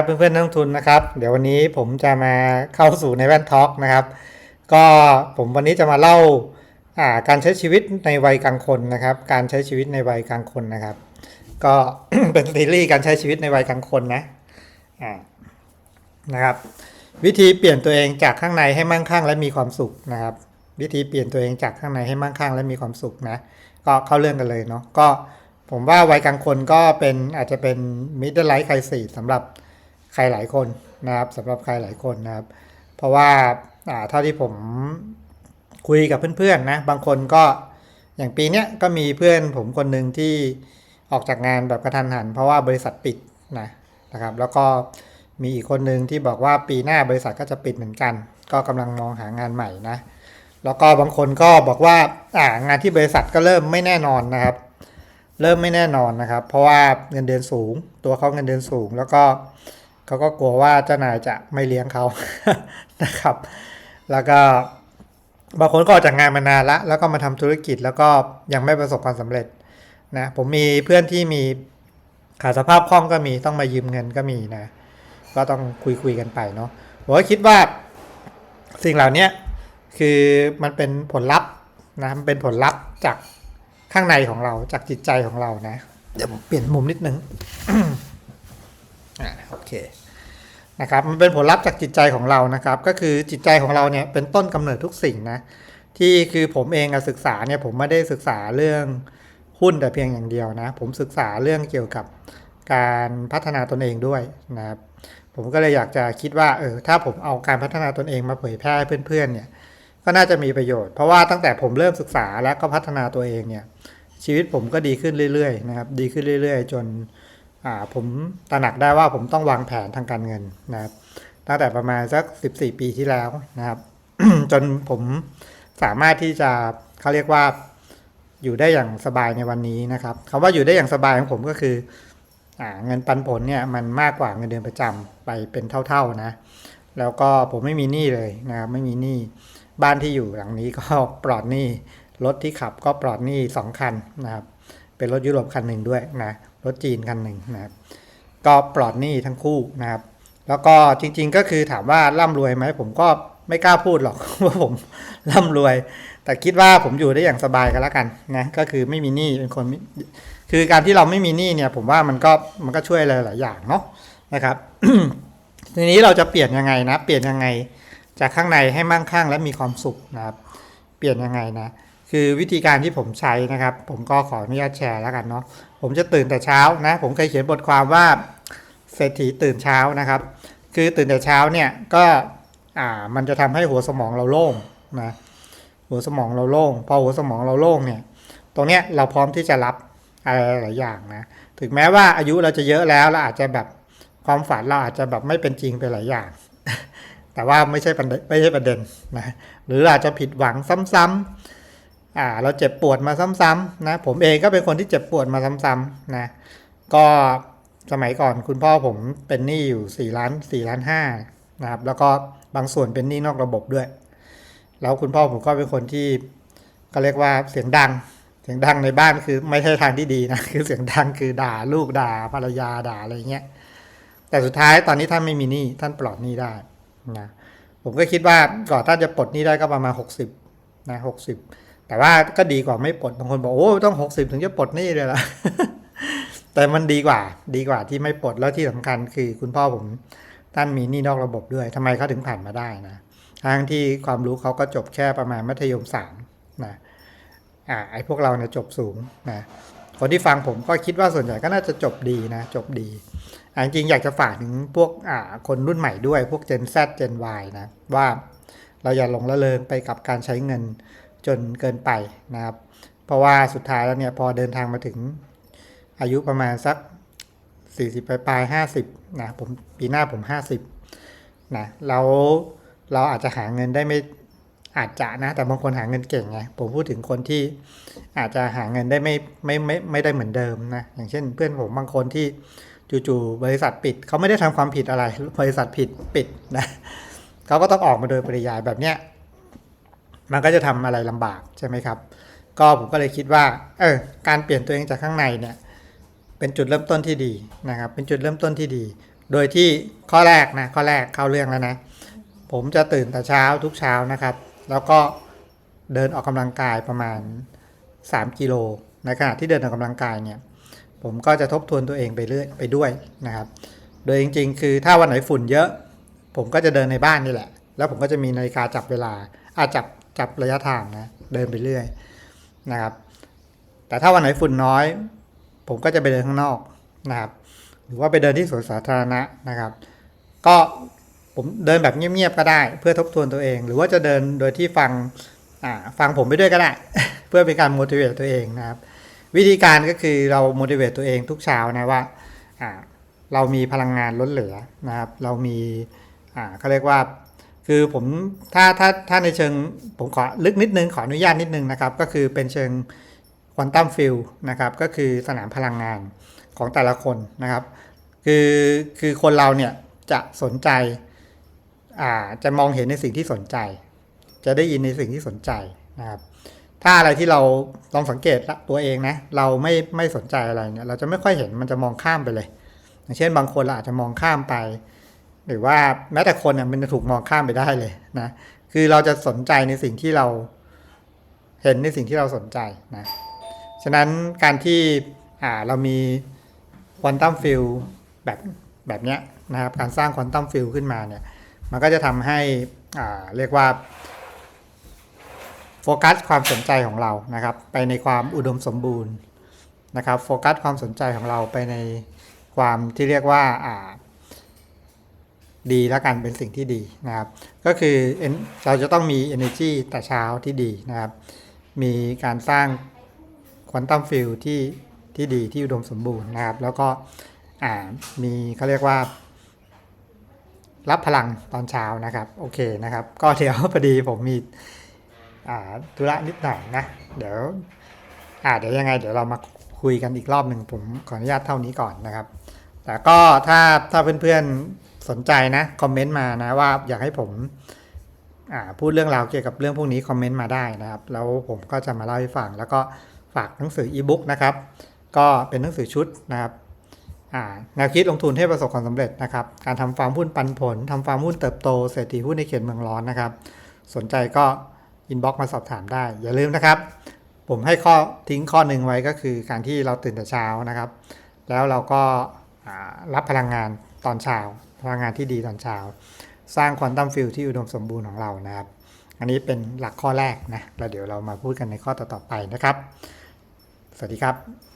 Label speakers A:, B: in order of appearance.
A: ครับเพื่อนๆนักลงทุนนะครับ เดี๋ยววันนี้ผมจะมาเข้าสู่ในแว่นทอล์กนะครับ ก็ผมวันนี้จะมาเล่าาการใช้ชีวิตในวัยกลางคนนะครับ การใช้ชีวิตในวัยกลางคนนะครับ ก็เป็นซีรีส์การใช้ชีวิตในวัยกลางคนนะนะครับ วิธีเปลี่ยนตัวเองจากข้างในให้มั่งคั่งและมีความสุขนะครับ วิธีเปลี่ยนตัวเองจากข้างในให้มั่งคั่งและมีความสุขนะ ก็เข้าเรื่องกันเลยเนาะก็ผมว่าวัยกลางคนก็เป็นอาจจะเป็น middle life crisis สำหรับ ใครหลายคนนะครับสำหรับใครหลายคนนะครับ เพราะว่าเท่าที่ผมคุยกับเพื่อนๆนะบางคนก็อย่างปีเนี้ยก็มีเพื่อนผมคนหนึ่งที่ออกจากงานแบบกระทันหัน เพราะว่าบริษัทปิดนะนะครับ แล้วก็มีอีกคนหนึ่งที่บอกว่าปีหน้าบริษัทก็จะปิดเหมือนกัน ก็กำลังมองหางานใหม่นะแล้วก็บางคนก็บอกว่าอ่างานที่บริษัทก็เริ่มไม่แน่นอนนะครับ เริ่มไม่แน่นอนนะครับ เพราะว่าเงินเดือนสูง ตัวเขาเงินเดือนสูง แล้วก็ เขาก็กลัวว่าเจ้านายจะไม่เลี้ยงเขานะครับ แล้วก็บางคนก็ออกจากงานมานานละแล้วก็มาทำธุรกิจแล้วก็ยังไม่ประสบความสำเร็จนะผมมีเพื่อนที่มีขาดสภาพคล่องก็มีต้องมายืมเงินก็มีนะ ก็ต้องคุยคุยๆกันไปเนาะผมก็คิดว่าสิ่งเหล่านี้คือมันเป็นผลลัพธ์นะมันเป็นผลลัพธ์จากข้างในของเราจากจิตใจของเรานะ เดี๋ยวผมเปลี่ยนมุมนิดนึงอ่าโอเค นะครับมันเป็นผลลัพธ์จากจิตใจของเรานะครับ ก็คือจิตใจของเราเนี่ยเป็นต้นกำเนิดทุกสิ่งนะที่คือผมเองศึกษาเนี่ยผมไม่ได้ศึกษาเรื่องหุ้นแต่เพียงอย่างเดียวนะ ผมศึกษาเรื่องเกี่ยวกับการพัฒนาตนเองด้วยนะครับผมก็เลยอยากจะคิดว่าเออถ้าผมเอาการพัฒนาตนเองมาเผยแพร่ให้เพื่อนๆเนี่ยก็น่าจะมีประโยชน์เพราะว่าตั้งแต่ผมเริ่มศึกษาและก็พัฒนาตัวเองเนี่ยชีวิตผมก็ดีขึ้นเรื่อยๆนะครับดีขึ้นเรื่อย ๆ จน ผมตระหนักได้ว่าผมต้องวางแผนทางการเงินนะครับตั้งแต่ประมาณสัก 14 ปีที่แล้วนะครับ จนผมสามารถที่จะเขาเรียกว่าอยู่ได้อย่างสบายในวันนี้นะครับคำว่าอยู่ได้อย่างสบายของผมก็คืออเงินปันผลเนี่ยมันมากกว่าเงินเดือนประจำไปเป็นเท่าๆนะ แล้วก็ผมไม่มีหนี้เลยนะครับไม่มีหนี้บ้านที่อยู่หลังนี้ก็ปลอดหนี้รถที่ขับก็ปลอดหนี้สองคันนะครับ เป็นรถยุโรปคันหนึ่งด้วยนะ รถจีนคันหนึ่งนะครับ ก็ปลอดหนี้ทั้งคู่นะครับ แล้วก็จริง ๆ ก็คือถามว่าร่ำรวยไหมผมก็ไม่กล้าพูดหรอกว่าผมร่ำรวย แต่คิดว่าผมอยู่ได้อย่างสบายกันแล้วกันนะก็คือไม่มีหนี้เป็นคนคือการที่เราไม่มีหนี้เนี่ยผมว่ามันก็มันก็ช่วยอะไรหลายอย่างเนาะนะครับทีนี้เราจะเปลี่ยนยังไงนะ เปลี่ยนยังไงจากข้างในให้มั่งคั่งและมีความสุขนะครับ เปลี่ยนยังไงนะ คือวิธีการที่ผมใช้นะครับ ผมก็ขออนุญาตแชร์แล้วกันเนาะ ผมจะตื่นแต่เช้านะ ผมเคยเขียนบทความว่าเศรษฐีตื่นเช้านะครับ คือตื่นแต่เช้าเนี่ยก็อ่ามันจะทำให้หัวสมองเราโล่งนะหัวสมองเราโล่งพอหัวสมองเราโล่งเนี่ยตรงเนี้ยเราพร้อมที่จะรับอะไรหลายอย่างนะถึงแม้ว่าอายุเราจะเยอะแล้วเราอาจจะแบบความฝันเราอาจจะแบบไม่เป็นจริงไปหลายอย่าง แต่ว่าไม่ใช่ประเด็นไม่ใช่ประเด็นนะหรืออาจจะผิดหวังซ้ำๆ อ่าเราเจ็บปวดมาซ้ำๆนะผมเองก็เป็นคนที่เจ็บปวดมาซ้ำๆนะก็สมัยก่อนคุณพ่อผมเป็นหนี้อยู่4ล้าน4ล้าน5นะครับแล้วก็บางส่วนเป็นหนี้นอกระบบด้วย แล้วคุณพ่อผมก็เป็นคนที่ก็เรียกว่าเสียงดัง เสียงดังในบ้านคือไม่ใช่ทางที่ดีนะคือเสียงดังคือด่าลูกด่าภรรยาด่าอะไรเงี้ยแต่สุดท้ายตอนนี้ท่านไม่มีหนี้ท่านปลอดหนี้ได้นะผมก็คิดว่าก่อนท่านจะปลดหนี้ได้ก็ประมาณ60นะ60 แต่ว่าก็ดีกว่าไม่ปลดบางคนบอกโอ้ต้อง 60 ถึงจะปลดหนี้เลยล่ะ แต่มันดีกว่า ดีกว่าที่ไม่ปลดแล้วที่สำคัญคือคุณพ่อผมท่านมีหนี้นอกระบบด้วยทำไมเขาถึงผ่านมาได้นะทั้งที่ความรู้เขาก็จบแค่ประมาณมัธยมสามนะอ่าไอ้พวกเราเนี่ยจบสูงนะคนที่ฟังผมก็คิดว่าส่วนใหญ่ก็น่าจะจบดีนะ จบดีจริงอยากจะฝากถึงพวกคนรุ่นใหม่ด้วยพวก Gen Z Gen Y นะว่าเราอย่าหลงละเลงไปกับการใช้เงิน จนเกินไปนะครับ เพราะว่าสุดท้ายแล้วเนี่ยพอเดินทางมาถึงอายุประมาณสัก 40 ปลายปลายห้าสิบนะผมปีหน้าผม 50นะแล้วเราอาจจะหาเงินได้ไม่อาจจะนะแต่บางคนหาเงินเก่งไงผมพูดถึงคนที่อาจจะหาเงินได้ไม่ไม่ไม่ไม่ได้เหมือนเดิมนะอย่างเช่น เพื่อนผมบางคนที่จู่ๆบริษัทปิดเขาไม่ได้ทำความผิดอะไร บริษัทผิดปิดนะเขาก็ต้องออกมาโดยปริยายแบบเนี้ย มันก็จะทำอะไรลำบากใช่ไหมครับ ก็ผมก็เลยคิดว่า เออ การเปลี่ยนตัวเองจากข้างในเนี่ย เป็นจุดเริ่มต้นที่ดีนะครับ เป็นจุดเริ่มต้นที่ดี โดยที่ข้อแรกนะ ข้อแรกเข้าเรื่องแล้วนะ ผมจะตื่นแต่เช้าทุกเช้านะครับ แล้วก็เดินออกกำลังกายประมาณ 3 กิโล ในขณะที่เดินออกกำลังกายเนี่ย ผมก็จะทบทวนตัวเองไปเรื่อยไปด้วยนะครับ โดยจริง ๆ คือถ้าวันไหนฝุ่นเยอะ ผมก็จะเดินในบ้านนี่แหละ แล้วผมก็จะมีนาฬิกาจับเวลาอาจับ จับระยะทางนะเดินไปเรื่อยนะครับ แต่ถ้าวันไหนฝุ่นน้อย ผมก็จะไปเดินข้างนอกนะครับ หรือว่าไปเดินที่สวนสาธารณะนะครับ ก็ผมเดินแบบเงียบๆก็ได้ เพื่อทบทวนตัวเอง หรือว่าจะเดินโดยที่ฟังฟังผมไปด้วยก็ได้ เพื่อเป็นการ motivate ตัวเองนะครับ วิธีการก็คือเรา motivate ตัวเองทุกเช้านะว่าเรามีพลังงานล้นเหลือนะครับ เรามีเขาเรียกว่า คือผมถ้าถ้าถ้าในเชิงผมขอลึกนิดนึง ขออนุญาตนิดนึงนะครับ ก็คือเป็นเชิงควอนตัมฟิลนะครับ ก็คือสนามพลังงานของแต่ละคนนะครับ คือคือคนเราเนี่ยจะสนใจอ่าจะมองเห็นในสิ่งที่สนใจ จะได้ยินในสิ่งที่สนใจนะครับถ้าอะไรที่เราลองสังเกตตัวเองนะเราไม่ไม่สนใจอะไรเนี่ยเราจะไม่ค่อยเห็นมันจะมองข้ามไปเลย อย่างเช่นบางคนเราอาจจะมองข้ามไป หรือว่าแม้แต่คนเนี่ยมันจะถูกมองข้ามไปได้เลยนะคือเราจะสนใจในสิ่งที่เราเห็นในสิ่งที่เราสนใจนะฉะนั้นการที่อ่าเรามีควอนตัมฟิลแบบแบบเนี้ยนะครับการสร้างควอนตัมฟิลขึ้นมาเนี่ยมันก็จะทำให้อ่าเรียกว่าโฟกัสความสนใจของเรานะครับ ไปในความอุดมสมบูรณ์นะครับโฟกัสความสนใจของเราไปในความที่เรียกว่าอ่า ดีแล้วกันเป็นสิ่งที่ดีนะครับ ก็คือเราจะต้องมี energy แต่เช้าที่ดีนะครับ มีการสร้างควอนตัมฟิลที่ที่ดีที่อุดมสมบูรณ์นะครับ แล้วก็มีเขาเรียกว่า รับพลังตอนเช้านะครับ โอเคนะครับ ก็เดี๋ยวพอดีผมมีธุระนิดหน่อยนะ เดี๋ยวเดี๋ยวยังไง เดี๋ยวเรามาคุยกันอีกรอบหนึ่งผมขออนุญาตเท่านี้ก่อนนะครับ แต่ก็ถ้าถ้าเพื่อนๆ สนใจนะคอมเมนต์มานะว่าอยากให้ผมพูดเรื่องราวเกี่ยวกับเรื่องพวกนี้คอมเมนต์มาได้นะครับแล้วผมก็จะมาเล่าให้ฟังแล้วก็ฝากหนังสืออีบุ๊กนะครับก็เป็นหนังสือชุดนะครับแนวคิดลงทุนให้ประสบความสำเร็จนะครับ การทำฟาร์มหุ้นปันผลทำฟาร์มหุ้นเติบโตเศรษฐีหุ้นในเขตเมืองร้อนนะครับ สนใจก็อินบ็อกมาสอบถามได้ อย่าลืมนะครับ ผมให้ข้อทิ้งข้อหนึ่งไว้ก็คือการที่เราตื่นแต่เช้านะครับ แล้วเราก็รับพลังงานตอนเช้า พลังงานที่ดีตอนเช้า สร้างควอนตัมฟิลที่อุดมสมบูรณ์ของเรานะครับ อันนี้เป็นหลักข้อแรกนะแล้วเดี๋ยวเรามาพูดกันในข้อต่อๆไปนะครับ สวัสดีครับ